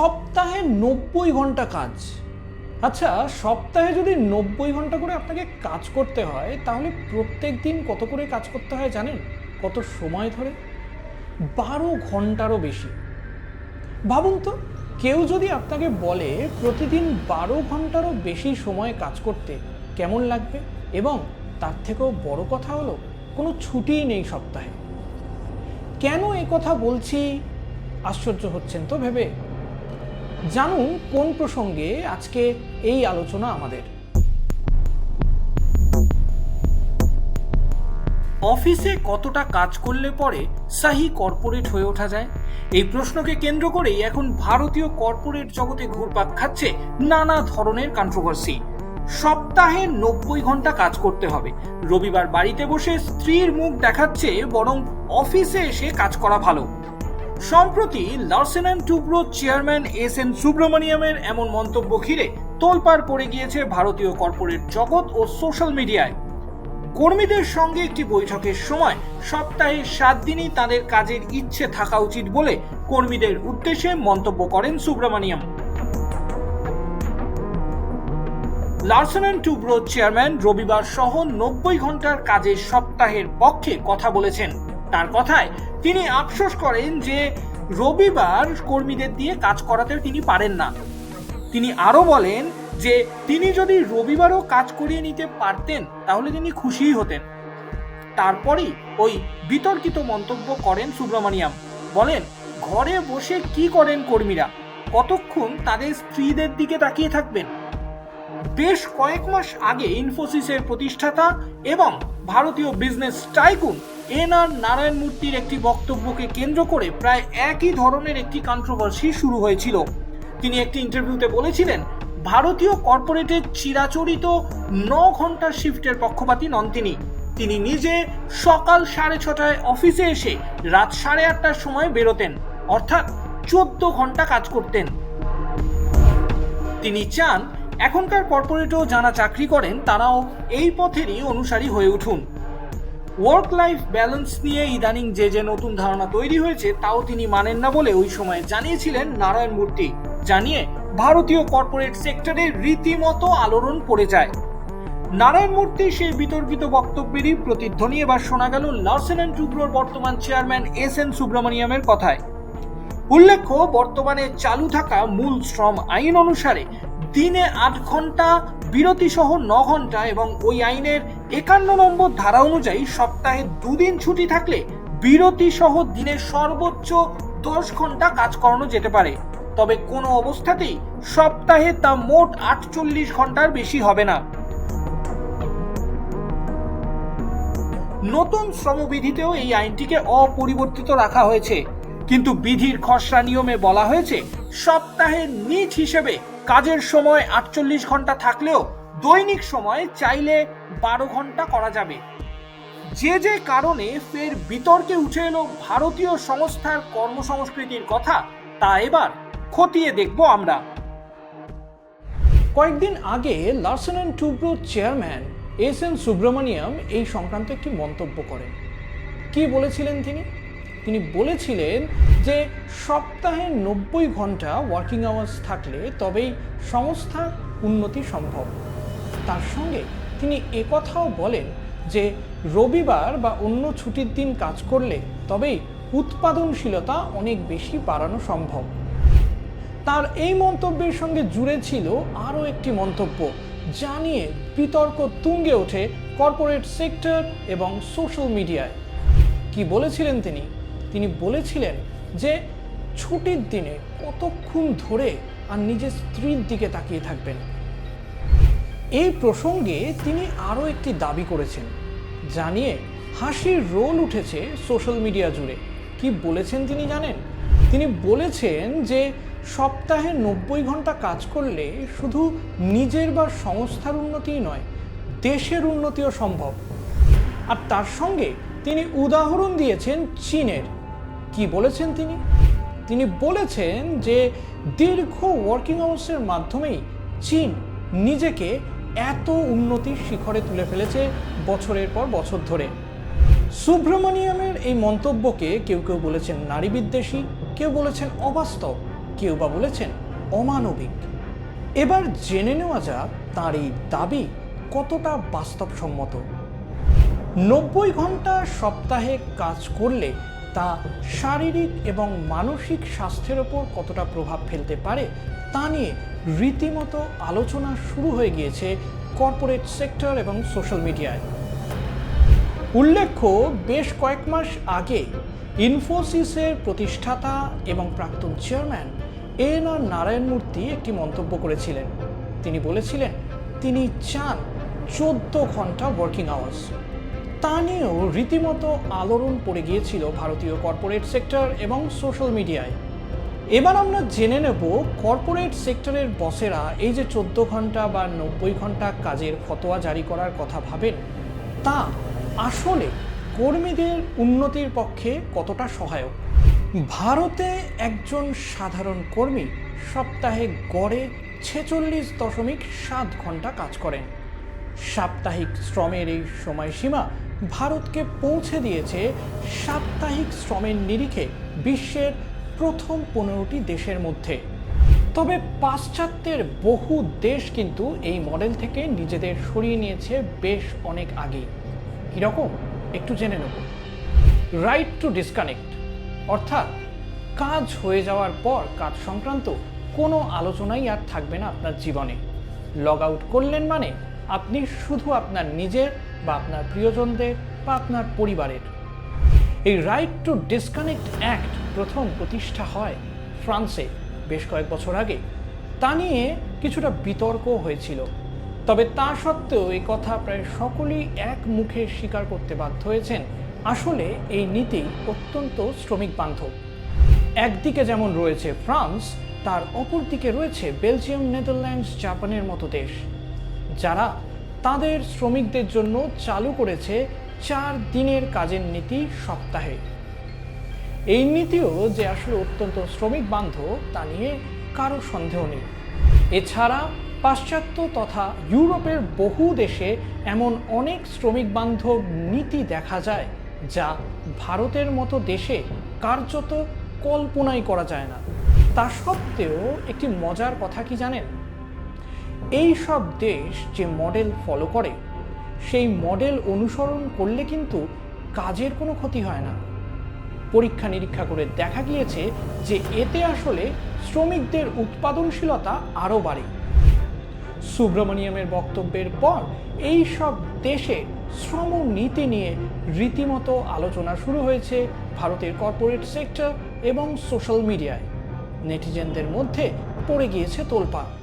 সপ্তাহে নব্বই ঘণ্টা কাজ। আচ্ছা সপ্তাহে যদি নব্বই ঘণ্টা করে আপনাকে কাজ করতে হয়, তাহলে প্রত্যেক দিন কত করে কাজ করতে হয় জানেন? কত সময় ধরে? বারো ঘন্টারও বেশি। ভাবুন তো, কেউ যদি আপনাকে বলে প্রতিদিন বারো ঘন্টারও বেশি সময় কাজ করতে কেমন লাগবে? এবং তার থেকেও বড় কথা হলো, কোনো ছুটিই নেই সপ্তাহে। কেন এ কথা বলছি? আশ্চর্য হচ্ছেন তো ভেবে। জানুন কোন প্রসঙ্গে আজকে এই আলোচনা আমাদের? অফিসে কতটা কাজ করলে পরে সাহি কর্পোরেট হয়ে ওঠা যায়? এই প্রশ্নকে কেন্দ্র করেই এখন ভারতীয় কর্পোরেট জগতে ঘুরপাক খাচ্ছে নানা ধরনের কন্ট্রোভার্সি সপ্তাহে নব্বই ঘণ্টা কাজ করতে হবে। রবিবার বাড়িতে বসে স্ত্রীর মুখ দেখাচ্ছে বরং অফিসে এসে কাজ করা ভালো। সম্প্রতি Larsen and Toubro chairman S N সুব্রমণিয়ামের এমন মন্তব্য ঘিরে তোলপাড় পড়ে গিয়েছে ভারতীয় কর্পোরেট জগৎ ও সোশ্যাল মিডিয়ায়। কর্মীদের সঙ্গে একটি বৈঠকের সময় সপ্তাহে সাত দিনই তাদের কাজের ইচ্ছে থাকা উচিত বলে কর্মীদের উদ্দেশ্যে মন্তব্য করেন Subramaniam. Larsen and Toubro chairman রবিবার সহ নব্বই ঘণ্টার কাজের সপ্তাহের পক্ষে কথা বলেছেন। তার কথায় তিনি আফসোস করেন যে রবিবার কর্মীদের দিয়ে কাজ করাতে তিনি পারেন না। তিনি আরও বলেন যে তিনি যদি রবিবারও কাজ করিয়ে নিতে পারতেন, তাহলে তিনি খুশিই হতেন। তারপরই ওই বিতর্কিত মন্তব্য করেন সুব্রমণিয়াম। বলেন, ঘরে বসে কি করেন কর্মীরা? কতক্ষণ তাদের স্ত্রীদের দিকে তাকিয়ে থাকবেন? বেশ কয়েক মাস আগে ইনফোসিসের প্রতিষ্ঠাতা এবং ভারতীয় business tycoon N R Narayana মূর্তির একটি বক্তব্যকে কেন্দ্র করে প্রায় একই ধরনের একটি কন্ট্রোভার্সি শুরু হয়েছিল। তিনি একটি ইন্টারভিউতে বলেছিলেন, ভারতীয় কর্পোরেটের চিরাচরিত ন ঘণ্টার শিফটের পক্ষপাতী নন তিনি। তিনি নিজে সকাল সাড়ে ছটায় অফিসে এসে রাত সাড়ে আটটার সময় বেরোতেন, অর্থাৎ চোদ্দ ঘণ্টা কাজ করতেন। তিনি চান এখনকার কর্পোরেটও যারা চাকরি করেন, তারাও এই পথেরই অনুসারী হয়ে উঠুন। ওয়ার্ক লাইফ ব্যালেন্স নিয়ে ইদানিং যে যে নতুন ধারণা তৈরি হয়েছে, তাও তিনি মানেন না বলে ওই সময় জানিয়েছিলেন নারায়ণ মূর্তি। জানিয়ে, ভারতীয় কর্পোরেট সেক্টরে রীতিমতো আলোড়ন পড়ে যায়। নারায়ণ মূর্তি সেই বিতর্কিত বক্তব্যেরই প্রতিধ্বনি। এবার শোনা গেল লার্সেন অ্যান্ড টুব্রোর বর্তমান চেয়ারম্যান এস এন সুব্রমণিয়ামের কথায়। উল্লেখ্য, বর্তমানে চালু থাকা মূল শ্রম আইন অনুসারে দিনে আট ঘণ্টা বিরতি সহ ন ঘণ্টা এবং ওই আইনের একান্ন নম্বর ধারা অনুযায়ী সপ্তাহে দুদিন ছুটি থাকলে বিরতি সহ দিনে সর্বোচ্চ দশ ঘণ্টা কাজ করানো যেতে পারে। তবে কোনো অবস্থাতেই সপ্তাহে তা মোট আটচল্লিশ ঘণ্টার বেশি হবে না। নতুন শ্রমবিধিতেও এই আইনটিকে অপরিবর্তিত রাখা হয়েছে। কিন্তু বিধির খসড়া নিয়মে বলা হয়েছে সপ্তাহে নিজ হিসেবে কাজের সময় আটচল্লিশ ঘণ্টা থাকলেও দৈনিক সময় চাইলে বারো ঘণ্টা করা যাবে। যে যে কারণে ফের বিতর্কে উঠে এলো ভারতীয় সংস্থার কর্মসংস্কৃতির কথা, তা এবার খতিয়ে দেখব আমরা। কয়েকদিন আগে Larsen and Toubro chairman S N Subrahmanyan এই সংক্রান্ত একটি মন্তব্য করেন। কি বলেছিলেন তিনি? তিনি বলেছিলেন যে সপ্তাহে নব্বই ঘণ্টা ওয়ার্কিং আওয়ার্স থাকলে তবেই সংস্থার উন্নতি সম্ভব। তার সঙ্গে তিনি একথাও বলেন যে রবিবার বা অন্য ছুটির দিন কাজ করলে তবেই উৎপাদনশীলতা অনেক বেশি বাড়ানো সম্ভব। তার এই মন্তব্যের সঙ্গে জুড়ে ছিল আরও একটি মন্তব্য যা নিয়ে বিতর্ক তুঙ্গে ওঠে কর্পোরেট সেক্টর এবং সোশ্যাল মিডিয়ায়। কি বলেছিলেন তিনি? তিনি বলেছিলেন যে ছুটির দিনে কতক্ষণ ধরে আর নিজের স্ত্রীর দিকে তাকিয়ে থাকবেন। এই প্রসঙ্গে তিনি আরও একটি দাবি করেছেন, জানিয়ে হাসির রোল উঠেছে সোশ্যাল মিডিয়া জুড়ে। কি বলেছেন তিনি জানেন? তিনি বলেছেন যে সপ্তাহে নব্বই ঘণ্টা কাজ করলে শুধু নিজের বা সংস্থার উন্নতিই নয়, দেশের উন্নতিও সম্ভব। আর তার সঙ্গে তিনি উদাহরণ দিয়েছেন চীনের। কি বলেছেন তিনি? তিনি বলেছেন যে দীর্ঘ ওয়ার্কিং আওয়ার্সের মাধ্যমেই চীন নিজেকে এত উন্নতির শিখরে তুলে ফেলেছে বছরের পর বছর ধরে। সুব্রমণিয়ামের এই মন্তব্যকে কেউ কেউ বলেছেন নারী বিদ্বেষী কেউ বলেছেন অবাস্তব, কেউ বা বলেছেন অমানবিক। এবার জেনে নেওয়া যাক তার এই দাবি কতটা বাস্তবসম্মত। নব্বই ঘণ্টা সপ্তাহে কাজ করলে তা শারীরিক এবং মানসিক স্বাস্থ্যের ওপর কতটা প্রভাব ফেলতে পারে তা নিয়ে রীতিমতো আলোচনা শুরু হয়ে গিয়েছে কর্পোরেট সেক্টর এবং সোশ্যাল মিডিয়ায়। উল্লেখ্য, বেশ কয়েক মাস আগে ইনফোসিসের প্রতিষ্ঠাতা এবং প্রাক্তন চেয়ারম্যান এন আর নারায়ণ মূর্তি একটি মন্তব্য করেছিলেন। তিনি বলেছিলেন, তিনি চান চোদ্দ ঘণ্টা ওয়ার্কিং আওয়ার্স তা নিয়েও রীতিমতো আলোড়ন পড়ে গিয়েছিল ভারতীয় কর্পোরেট সেক্টর এবং সোশ্যাল মিডিয়ায় এবার আমরা জেনে নেব কর্পোরেট সেক্টরের বসেরা এই যে চোদ্দ ঘণ্টা বা নব্বই ঘণ্টা কাজের ফতোয়া জারি করার কথা ভাবেন, তা আসলে কর্মীদের উন্নতির পক্ষে কতটা সহায়ক? ভারতে একজন সাধারণ কর্মী সপ্তাহে গড়ে ছেচল্লিশ দশমিক সাত ঘণ্টা কাজ করেন। সাপ্তাহিক শ্রমের এই সময়সীমা ভারতকে পৌঁছে দিয়েছে সাপ্তাহিক শ্রমের নিরিখে বিশ্বের প্রথম পনেরোটি দেশের মধ্যে। তবে পাশ্চাত্যের বহু দেশ কিন্তু এই মডেল থেকে নিজেদের সরিয়ে নিয়েছে বেশ অনেক আগেই কীরকম? একটু জেনে নেব। রাইট টু ডিসকানেক্ট অর্থাৎ কাজ হয়ে যাওয়ার পর কাজ সংক্রান্ত কোনো আলোচনাই আর থাকবে না আপনার জীবনে। লগ আউট করলেন মানে আপনি শুধু আপনার নিজের বা আপনার প্রিয়জনদের বা আপনার পরিবারের। এই রাইট টু ডিসকানেক্ট অ্যাক্ট প্রথম প্রতিষ্ঠা হয় ফ্রান্সে বেশ কয়েক বছর আগে। তা নিয়ে কিছুটা বিতর্ক হয়েছিল। তবে তা সত্ত্বেও এই কথা প্রায় সকলেই এক মুখে স্বীকার করতে বাধ্য হয়েছেন। আসলে এই নীতি অত্যন্ত শ্রমিক বান্ধব। একদিকে যেমন রয়েছে ফ্রান্স, তার অপর দিকে রয়েছে বেলজিয়াম, নেদারল্যান্ডস, জাপানের মতো দেশ। যারা তাদের শ্রমিকদের জন্য চালু করেছে চার দিনের কাজের নীতি সপ্তাহে। এই নীতিও যে আসলে অত্যন্ত শ্রমিক বান্ধব, তা নিয়ে কারও সন্দেহ নেই। এছাড়া পাশ্চাত্য তথা ইউরোপের বহু দেশে এমন অনেক শ্রমিক বান্ধব নীতি দেখা যায়, যা ভারতের মতো দেশে কার্যত কল্পনাই করা যায় না। তা সত্ত্বেও একটি মজার কথা কি জানেন? এই সব দেশ যে মডেল ফলো করে, সেই মডেল অনুসরণ করলে কিন্তু কাজের কোনো ক্ষতি হয় না। পরীক্ষা নিরীক্ষা করে দেখা গিয়েছে যে এতে আসলে শ্রমিকদের উৎপাদনশীলতা আরও বাড়ে। সুব্রমণিয়ামের বক্তব্যের পর এই সব দেশে শ্রম নীতি নিয়ে রীতিমতো আলোচনা শুরু হয়েছে ভারতের কর্পোরেট সেক্টর এবং সোশ্যাল মিডিয়ায় নেটিজেনদের মধ্যে পড়ে গিয়েছে তোলপাড়।